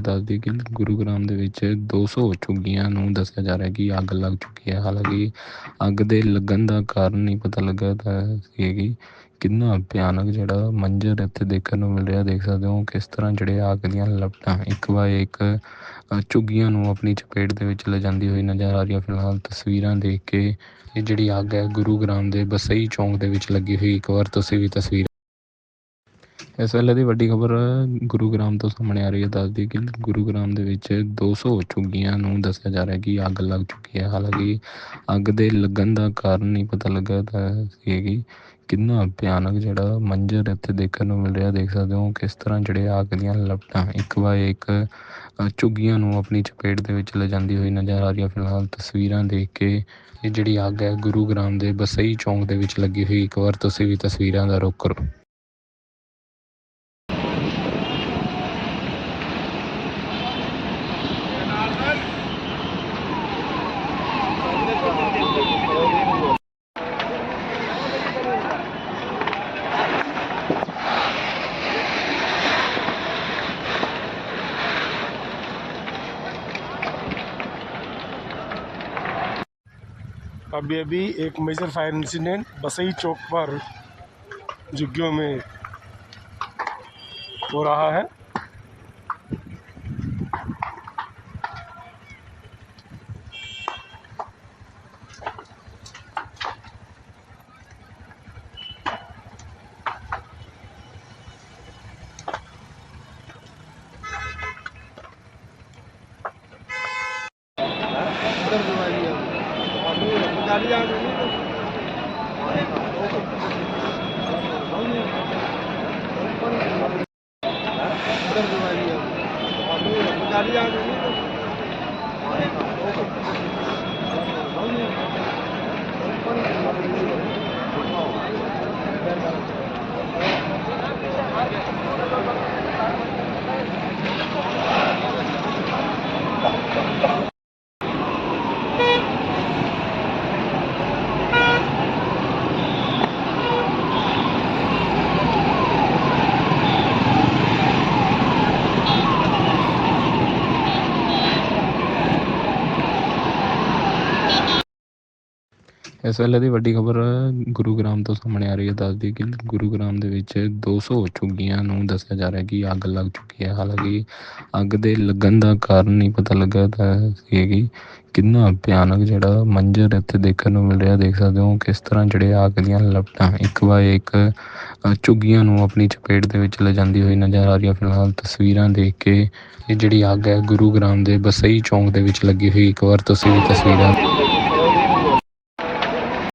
ਦੱਸਦੀ ਕਿ ਗੁਰੂਗ੍ਰਾਮ ਦੇ ਵਿੱਚ 200 ਝੁੱਗੀਆਂ ਨੂੰ ਦੱਸਿਆ ਜਾ ਰਿਹਾ ਕਿ ਅੱਗ ਲੱਗ ਚੁੱਕੀ ਹੈ। ਹਾਲਾਂਕਿ ਅੱਗ ਦੇ ਲੱਗਣ ਦਾ ਕਾਰਨ ਨਹੀਂ ਪਤਾ ਲੱਗਾ ਤਾਂ ਸੀ ਕਿ ਕਿੰਨਾ ਭਿਆਨਕ ਜਿਹੜਾ ਮੰਜ਼ਰ ਇੱਥੇ ਦੇਖਣ ਨੂੰ ਮਿਲ ਰਿਹਾ। ਦੇਖ ਸਕਦੇ ਹੋ ਕਿਸ ਤਰ੍ਹਾਂ ਜਿਹੜੇ ਅੱਗ ਦੀਆਂ ਲਪਟਾਂ ਇੱਕ ਵਾਰ ਇੱਕ ਅ, ਝੁੱਗੀਆਂ ਨੂੰ ਆਪਣੀ ਚਪੇਟ ਦੇ ਵਿੱਚ ਲਿਜਾਂਦੀ ਹੋਈ ਨਜ਼ਰ ਆ ਰਹੀ ਹੈ। ਫਿਲਹਾਲ ਤਸਵੀਰਾਂ ਦੇਖ ਕੇ ਇਹ ਜਿਹੜੀ ਅੱਗ ਹੈ ਗੁਰੂਗ੍ਰਾਮ ਦੇ ਬਸਈ ਚੌਂਕ ਦੇ ਵਿੱਚ ਲੱਗੀ ਹੋਈ ਇੱਕ ਵਾਰ ਤੁਸੀਂ ਵੀ ਤਸਵੀਰ ਇਸ ਵੇਲੇ ਦੀ ਵੱਡੀ ਖਬਰ ਗੁਰੂਗ੍ਰਾਮ ਤੋਂ ਸਾਹਮਣੇ ਆ ਰਹੀ ਹੈ, ਦੱਸਦੀ ਕਿ ਗੁਰੂਗ੍ਰਾਮ ਦੇ ਵਿੱਚ 200 ਝੁੱਗੀਆਂ ਨੂੰ ਦੱਸਿਆ ਜਾ ਰਿਹਾ ਕਿ ਅੱਗ ਲੱਗ ਚੁੱਕੀ ਹੈ। ਹਾਲਾਂਕਿ ਅੱਗ ਦੇ ਲੱਗਣ ਦਾ ਕਾਰਨ ਨਹੀਂ ਪਤਾ ਲੱਗਾ ਤਾਂ ਸੀ ਕਿ ਕਿੰਨਾ ਭਿਆਨਕ ਜਿਹੜਾ ਮੰਜ਼ਰ ਇੱਥੇ ਦੇਖਣ ਨੂੰ ਮਿਲ ਰਿਹਾ। ਦੇਖ ਸਕਦੇ ਹੋ ਕਿਸ ਤਰ੍ਹਾਂ ਜਿਹੜੇ ਅੱਗ ਦੀਆਂ ਲਪਟਾਂ ਇੱਕ ਬਾਏ ਇੱਕ ਝੁੱਗੀਆਂ ਨੂੰ ਆਪਣੀ ਚਪੇਟ ਦੇ ਵਿੱਚ ਲਿਜਾਂਦੀ ਹੋਈ ਨਜ਼ਰ ਆ ਰਹੀ ਹੈ। ਫਿਲਹਾਲ ਤਸਵੀਰਾਂ ਦੇਖ ਕੇ ਇਹ ਜਿਹੜੀ ਅੱਗ ਹੈ ਗੁਰੂਗ੍ਰਾਮ ਦੇ ਬਸਈ ਚੌਂਕ ਦੇ ਵਿੱਚ ਲੱਗੀ ਹੋਈ। ਇੱਕ ਵਾਰ ਤੁਸੀਂ ਵੀ ਤਸਵੀਰਾਂ ਦਾ ਰੁਖ ਕਰੋ। अभी अभी एक major fire incident Basai Chowk पर झुग्गियों में हो रहा है ગાડી ਇਸ ਵੇਲੇ ਦੀ ਵੱਡੀ ਖਬਰ ਗੁਰੂਗ੍ਰਾਮ ਤੋਂ ਸਾਹਮਣੇ ਆ ਰਹੀ ਹੈ, ਦੱਸਦੀ ਕਿ ਗੁਰੂਗ੍ਰਾਮ ਦੇ ਵਿੱਚ 200 ਝੁੱਗੀਆਂ ਨੂੰ ਦੱਸਿਆ ਜਾ ਰਿਹਾ ਕਿ ਅੱਗ ਲੱਗ ਚੁੱਕੀ ਹੈ। ਹਾਲਾਂਕਿ ਅੱਗ ਦੇ ਲੱਗਣ ਦਾ ਕਾਰਨ ਨਹੀਂ ਪਤਾ ਲੱਗਾ ਤਾਂ ਸੀ ਕਿ ਕਿੰਨਾ ਭਿਆਨਕ ਜਿਹੜਾ ਮੰਜ਼ਰ ਇੱਥੇ ਦੇਖਣ ਨੂੰ ਮਿਲ ਰਿਹਾ ਦੇਖ ਸਕਦੇ ਹੋ ਕਿਸ ਤਰ੍ਹਾਂ ਜਿਹੜੇ ਅੱਗ ਦੀਆਂ ਲਪਟਾਂ ਇੱਕ ਬਾਏ ਇੱਕ ਝੁੱਗੀਆਂ ਨੂੰ ਆਪਣੀ ਚਪੇਟ ਦੇ ਵਿੱਚ ਲਿਜਾਂਦੀ ਹੋਈ ਨਜ਼ਰ ਆ ਰਹੀ ਹੈ। ਫਿਲਹਾਲ ਤਸਵੀਰਾਂ ਦੇਖ ਕੇ ਇਹ ਜਿਹੜੀ ਅੱਗ ਹੈ, ਗੁਰੂਗ੍ਰਾਮ ਦੇ ਬਸਈ ਚੌਂਕ ਦੇ ਵਿੱਚ ਲੱਗੀ ਹੋਈ ਇੱਕ ਵਾਰ ਤੁਸੀਂ ਵੀ ਤਸਵੀਰਾਂ